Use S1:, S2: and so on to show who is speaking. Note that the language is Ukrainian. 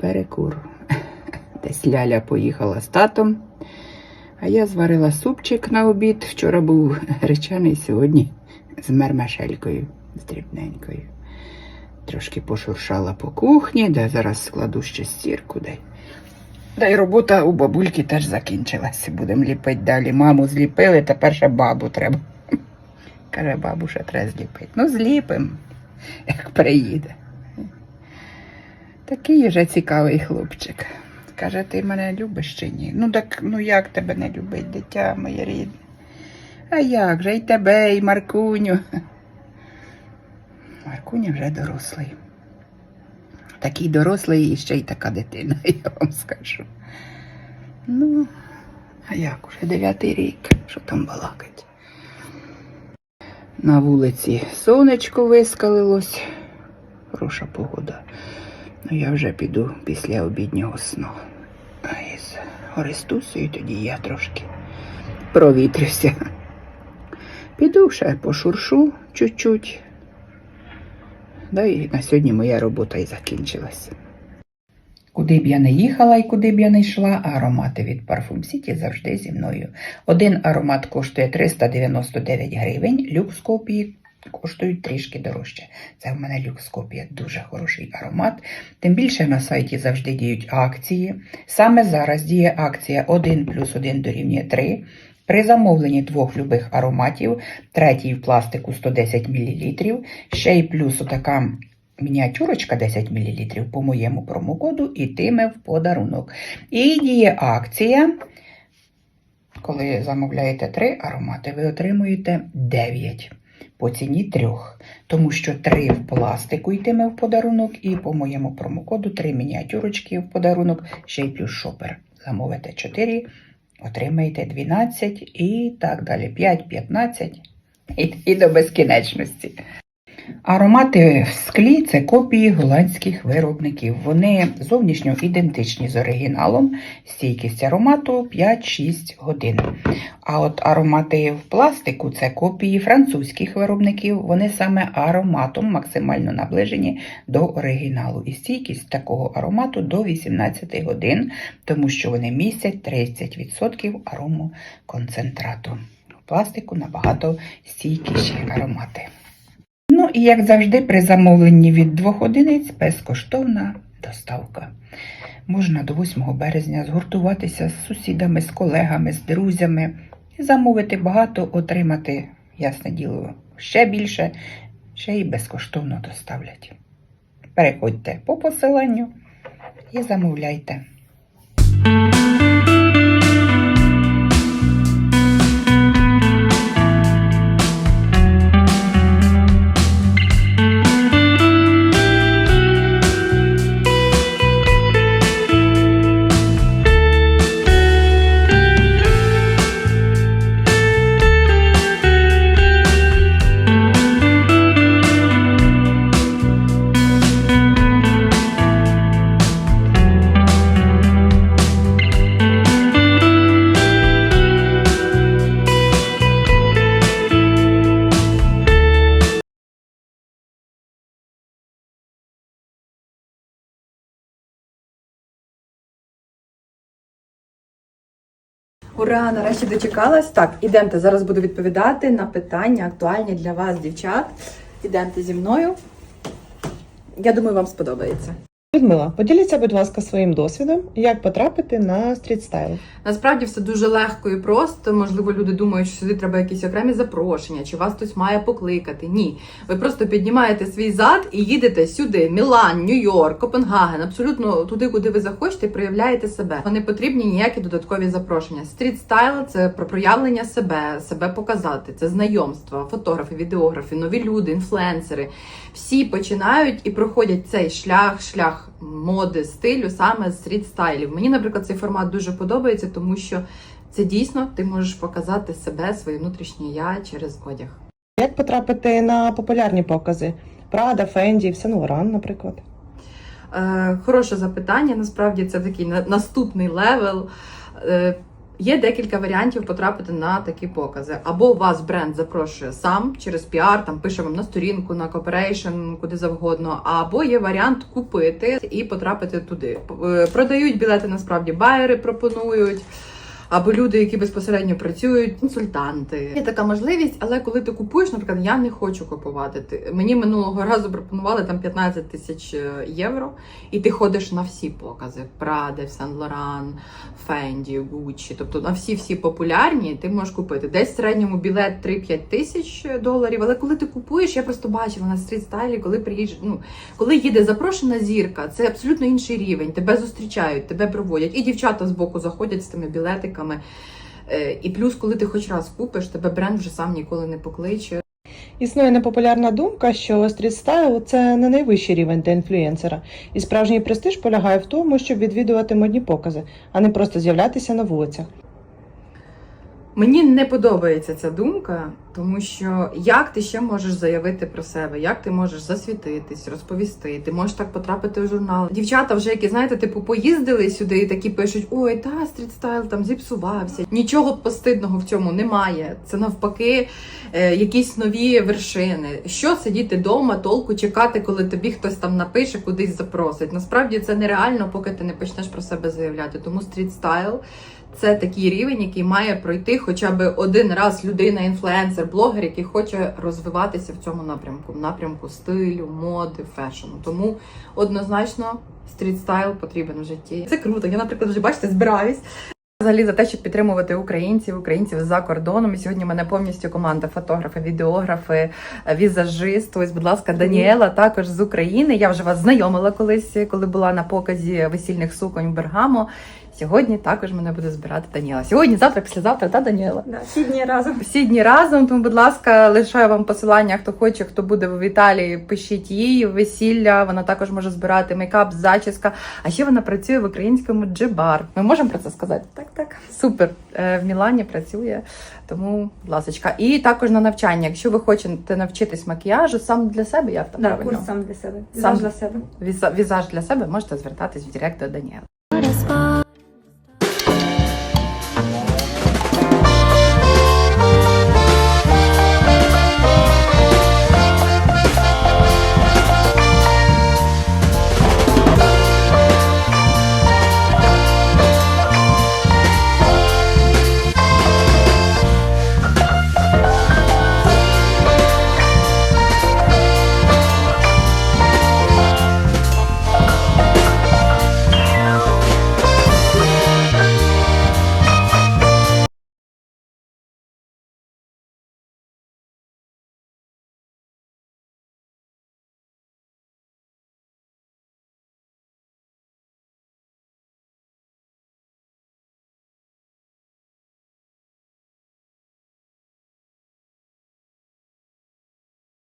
S1: перекур. Десь Ляля поїхала з татом, а я зварила супчик на обід. Вчора був гречаний, сьогодні з мермашелькою, з дрібненькою. Трошки пошуршала по кухні, де зараз складу ще стірку. Де. Да й робота у бабульки теж закінчилася. Будемо ліпити далі. Маму зліпили, тепер ще бабу треба. Каже, бабу ще треба зліпити. Ну, зліпимо, як приїде. Такий вже цікавий хлопчик. Каже, ти мене любиш чи ні? Ну так ну як тебе не любить, дитя моє рідне? А як же і тебе, і Маркуню. Маркуня вже дорослий. Такий дорослий і ще й така дитина, я вам скажу. Ну, а як уже дев'ятий рік, що там балакать? На вулиці сонечко вискалилось. Хороша погода. Ну, я вже піду після обіднього сну. Із Орестусею тоді я трошки провітрюся. Піду ще пошуршу чуть-чуть. Да і на сьогодні моя робота і закінчилася. Куди б я не їхала і куди б я не йшла, аромати від Parfum City завжди зі мною. Один аромат коштує 399 гривень, люкс копії коштують трішки дорожче. Це в мене люкс копія, дуже хороший аромат. Тим більше на сайті завжди діють акції. Саме зараз діє акція 1 плюс 1 дорівнює 3. При замовленні двох любих ароматів, третій в пластику 110 мл, ще й плюс отака мініатюрочка 10 мл по моєму промокоду ітиме в подарунок. І діє акція. Коли замовляєте три аромати, ви отримуєте 9 по ціні трьох, тому що три в пластику йтиме в подарунок, і по моєму промокоду три мініатюрочки в подарунок, ще й плюс шопер. Замовите 4, отримаєте 12 і так далі. 5, 15 і, і до безкінечності. Аромати в склі це копії голландських виробників. Вони зовнішньо ідентичні з оригіналом, стійкість аромату 5-6 годин. А от аромати в пластику це копії французьких виробників. Вони саме ароматом максимально наближені до оригіналу. І стійкість такого аромату до 18 годин, тому що вони містять 30% аромоконцентрату. В пластику набагато стійкіші аромати. Ну і як завжди, при замовленні від двох одиниць безкоштовна доставка. Можна до 8 березня згуртуватися з сусідами, з колегами, з друзями і замовити багато, отримати, ясне діло, ще більше, ще й безкоштовно доставлять. Переходьте по посиланню і замовляйте.
S2: Ура, нарешті дочекалась. Так, ідемте. Зараз буду відповідати на питання актуальні для вас, дівчат. Ідемте зі мною. Я думаю, вам сподобається.
S3: Людмила, поділіться, будь ласка, своїм досвідом, як потрапити на стрітстайл.
S2: Насправді все дуже легко і просто. Можливо, люди думають, що сюди треба якісь окремі запрошення, чи вас хтось має покликати. Ні. Ви просто піднімаєте свій зад і їдете сюди: Мілан, Нью-Йорк, Копенгаген, абсолютно туди, куди ви захочете, і проявляєте себе. Не потрібні ніякі додаткові запрошення. Стріт стайл це про проявлення себе, себе показати, це знайомства, фотографи, відеографи, нові люди, інфлюенсери. Всі починають і проходять цей шлях, шлях моди, стилю саме з стріт-стайлів. Мені, наприклад, цей формат дуже подобається, тому що це дійсно ти можеш показати себе, своє внутрішнє я через одяг.
S3: Як потрапити на популярні покази? Прада, Фенді, Сен Лоран, наприклад.
S2: Е, хороше запитання. Насправді це такий наступний левел. Е, Є декілька варіантів потрапити на такі покази. Або вас бренд запрошує сам через піар, там пише вам на сторінку, на кооперейшн, куди завгодно. Або є варіант купити і потрапити туди. Е, Продають білети насправді байери пропонують. Або люди, які безпосередньо працюють, консультанти. Є така можливість, але коли ти купуєш, наприклад, я не хочу купувати. Ти- Мені минулого разу пропонували там 15 тисяч е, євро, і ти ходиш на всі покази: Prada, Saint Laurent, Fendi, Gucci, тобто на всі всі популярні ти можеш купити. Десь в середньому білет 3-5 тисяч доларів. Але коли ти купуєш, я просто бачила на стрітстайлі, коли приїжджаєш, ну коли їде запрошена зірка, це абсолютно інший рівень. Тебе зустрічають, тебе проводять, і дівчата з боку заходять з тими білетиками. Е, І плюс, коли ти хоч раз купиш, тебе бренд вже сам ніколи не покличе.
S3: Існує непопулярна думка, що стрітстайл це не найвищий рівень для інфлюенсера, і справжній престиж полягає в тому, щоб відвідувати модні покази, а не просто з'являтися на вулицях.
S2: Мені не подобається ця думка, тому що як ти ще можеш заявити про себе, як ти можеш засвітитись, розповісти, ти можеш так потрапити в журнал. Дівчата вже які знаєте, типу поїздили сюди і такі пишуть: ой, та стрітстайл там зіпсувався. Нічого постидного в цьому немає. Це навпаки е, якісь нові вершини. Що сидіти вдома, толку чекати, коли тобі хтось там напише, кудись запросить. Насправді це нереально, поки ти не почнеш про себе заявляти. Тому стрітстайл це такий рівень, який має пройти хоча б один раз людина, інфлюенсер, блогер, який хоче розвиватися в цьому напрямку, в напрямку стилю, моди, фешену. Тому однозначно стрітстайл потрібен в житті. Це круто. Я, наприклад, вже бачите, збираюсь. Взагалі за те, щоб підтримувати українців, українців за кордоном. І сьогодні в мене повністю команда фотографи, відеографи, візажист. Ось, будь ласка, Даніела також з України. Я вже вас знайомила колись, коли була на показі весільних суконь в Бергамо. Сьогодні також мене буде збирати Даніела. Сьогодні, завтра, післязавтра, та Даніела.
S4: Да, всі дні разом.
S2: Всі дні разом. Тому, будь ласка, лишаю вам посилання. Хто хоче, хто буде в Італії, пишіть їй весілля. Вона також може збирати мейкап, зачіска. А ще вона працює в українському джибар. Ми можемо про це сказати?
S4: Так, так.
S2: Супер Е, в Мілані працює, тому будь ласочка. І також на навчання. Якщо ви хочете навчитись макіяжу сам для себе, як там
S4: Да,
S2: правильно?
S4: курс сам для себе.
S2: Сам.
S4: Сам для себе.
S2: Візаж для себе можете звертатись в Директ до Даніела.